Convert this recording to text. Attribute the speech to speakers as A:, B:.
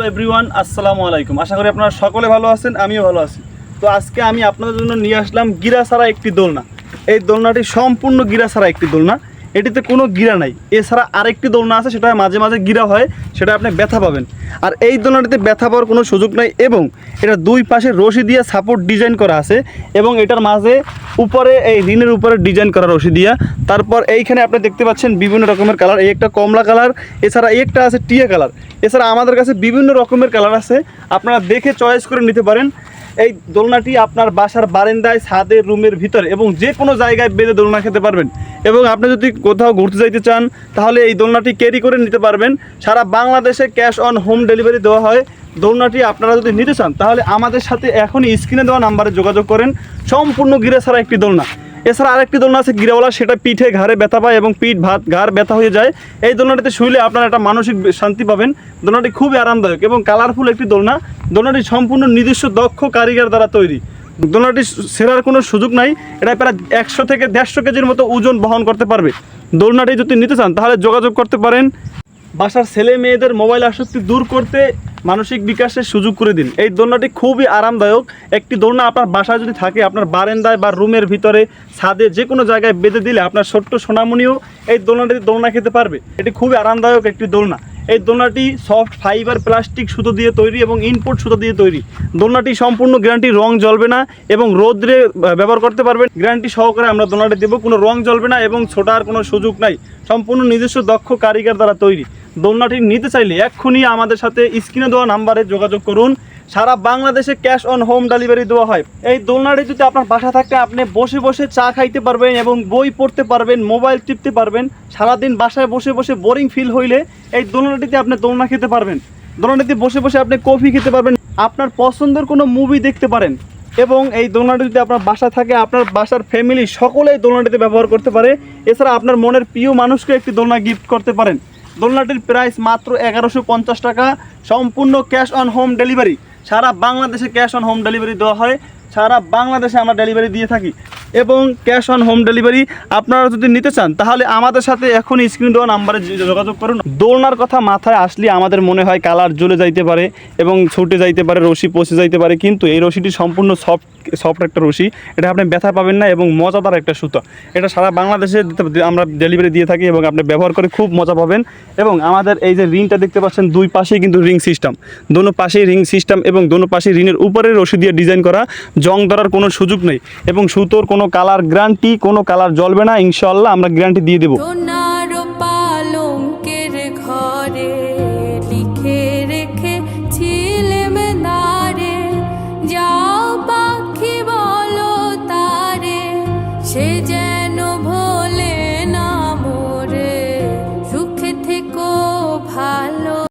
A: Hello everyone, আসসালামু আলাইকুম। আশা করি আপনারা সকলে ভালো আছেন, আমিও ভালো আছি। তো আজকে আমি আপনাদের জন্য নিয়ে আসলাম গিরা ছাড়া একটি দোলনা। এই দোলনাটি সম্পূর্ণ গিরা ছাড়া একটি দোলনা। এটিতে কোনো গিরা নাই। এছাড়া আরেকটি দোলনা আছে, সেটা মাঝে মাঝে গিরা হয়, সেটা আপনি ব্যথা পাবেন। আর এই দোলনাটিতে ব্যথা পাওয়ার কোনো সুযোগ নাই এবং এটা দুই পাশে রশি দিয়ে সাপোর্ট ডিজাইন করা আছে এবং এটার মাঝে উপরে, এই রিনের উপরে ডিজাইন করা রশি দিয়া। তারপর এইখানে আপনি দেখতে পাচ্ছেন বিভিন্ন রকমের কালার এই একটা কমলা কালার এছাড়া এই একটা আছে টিয়া কালার এছাড়া আমাদের কাছে বিভিন্ন রকমের কালার আছে, আপনারা দেখে চয়েস করে নিতে পারেন। এই দোলনাটি আপনার বাসার বারেন্দায় ছাদে রুমের ভিতরে এবং যে কোনো জায়গায় বেঁধে দোলনা খেতে পারবেন। এবং আপনি যদি কোথাও ঘুরতে যাইতে চান, তাহলে এই দোলনাটি ক্যারি করে নিতে পারবেন। সারা বাংলাদেশে ক্যাশ অন হোম ডেলিভারি দেওয়া হয়। দোলনাটি আপনারা যদি নিতে চান, তাহলে আমাদের সাথে এখনই স্ক্রিনে দেওয়া নাম্বারে যোগাযোগ করেন। সম্পূর্ণ গিরে ছাড়া একটি দোলনা। এছাড়া আরেকটি দোলনা আছে গিরাওয়ালা, সেটা পিঠে ঘাড়ে ব্যথা পায় এবং পিঠ, ভাত, ঘাড় ব্যথা হয়ে যায়। এই দোলনাটিতে শুইলে আপনারা একটা মানসিক শান্তি পাবেন। দোলনাটি খুবই আরামদায়ক এবং কালারফুল একটি দোলনা। দোলনাটি সম্পূর্ণ নিজস্ব, দক্ষ কারিগর দ্বারা তৈরি। দোলনাটি সেরার কোনো সুযোগ নাই। এটা প্রায় একশো থেকে দেড়শো কেজির মতো ওজন বহন করতে পারবে। দোলনাটি যদি নিতে চান, তাহলে যোগাযোগ করতে পারেন। বাসার ছেলে মেয়েদের মোবাইল আসক্তি দূর করতে মানসিক বিকাশের সুযোগ করে দিন। এই দোলনাটি খুবই আরামদায়ক। একটি দোলনা আপনার বাসায় যদি থাকে, আপনার বারান্দায় বা রুমের ভিতরে, ছাদে যে কোনো জায়গায় বেঁধে দিলে আপনার ছোট্ট সোনামণিও এই দোলনাটিতে দোলনা খেতে পারবে। এটি খুবই আরামদায়ক একটি দোলনা। এই দোলনাটি সফট ফাইবার, প্লাস্টিক সুতো দিয়ে তৈরি এবং ইনপুট সুতো দিয়ে তৈরি। দোলনাটি সম্পূর্ণ গ্যারান্টি, রং জ্বলবে না এবং রোদ্রে ব্যবহার করতে পারবেন। গ্যারান্টি সহকারে আমরা দোলনাটি দেবো। কোনো রং জ্বলবে না এবং ছোটার কোনো সুযোগ নাই। সম্পূর্ণ নিজস্ব দক্ষ কারিগর দ্বারা তৈরি। দোলনাটি নিতে চাইলে এক্ষুনি আমাদের সাথে স্ক্রিনে দেওয়া নাম্বারে যোগাযোগ করুন। সারা বাংলাদেশে ক্যাশ অন হোম ডেলিভারি দেওয়া হয়। এই দোলনাটি যদি আপনার বাসা থাকে, আপনি বসে বসে চা খাইতে পারবেন এবং বই পড়তে পারবেন, মোবাইল টিপতে পারবেন। সারাদিন বাসায় বসে বসে বোরিং ফিল হইলে এই দোলনাটিতে আপনি দোলনা খেতে পারবেন। দোলনাটিতে বসে বসে আপনি কফি খেতে পারবেন। আপনার পছন্দের কোনো মুভি দেখতে পারেন এবং এই দোলনাটি যদি আপনার বাসা থাকে, আপনার বাসার ফ্যামিলি সকলেই দোলনাটিতে ব্যবহার করতে পারে। এছাড়া আপনার মনের প্রিয় মানুষকে একটি দোলনা গিফট করতে পারেন। দোলনাটির প্রাইস মাত্র এগারোশো পঞ্চাশ টাকা। সম্পূর্ণ ক্যাশ অন হোম ডেলিভারি সারা বাংলাদেশে ক্যাশ অন হোম ডেলিভারি দেওয়া হয়। সারা বাংলাদেশে আমরা ডেলিভারি দিয়ে থাকি। এবং ক্যাশ অন হোম ডেলিভারি আপনারা যদি নিতে চান, তাহলে আমাদের সাথে এখন স্ক্রিন দেওয়া নাম্বারে যোগাযোগ করুন। দোলনার কথা মাথায় আসলে আমাদের মনে হয় কালার জ্বলে যাইতে পারে এবং ছুটে যাইতে পারে, রশি পচে যাইতে পারে, কিন্তু এই রশিটি সম্পূর্ণ সফট সফট একটা রশি। এটা আপনি ব্যথা পাবেন না এবং মজাদার একটা সুতো। এটা সারা বাংলাদেশে আমরা ডেলিভারি দিয়ে থাকি এবং আপনি ব্যবহার করে খুব মজা পাবেন। এবং আমাদের এই যে রিংটা দেখতে পাচ্ছেন, দুই পাশেই কিন্তু রিং সিস্টেম দোনো পাশেই রিং সিস্টেম এবং দোনো পাশেই রিংয়ের উপরে রশি দিয়ে ডিজাইন করা। জং ধরার কোনো সুযোগ নেই এবং সুতোর কোনো কালার গ্যারান্টি, কোনো কালার জ্বলবে না ইনশাল্লাহ আমরা গ্যারান্টি দিয়ে দেবো।
B: সে যেন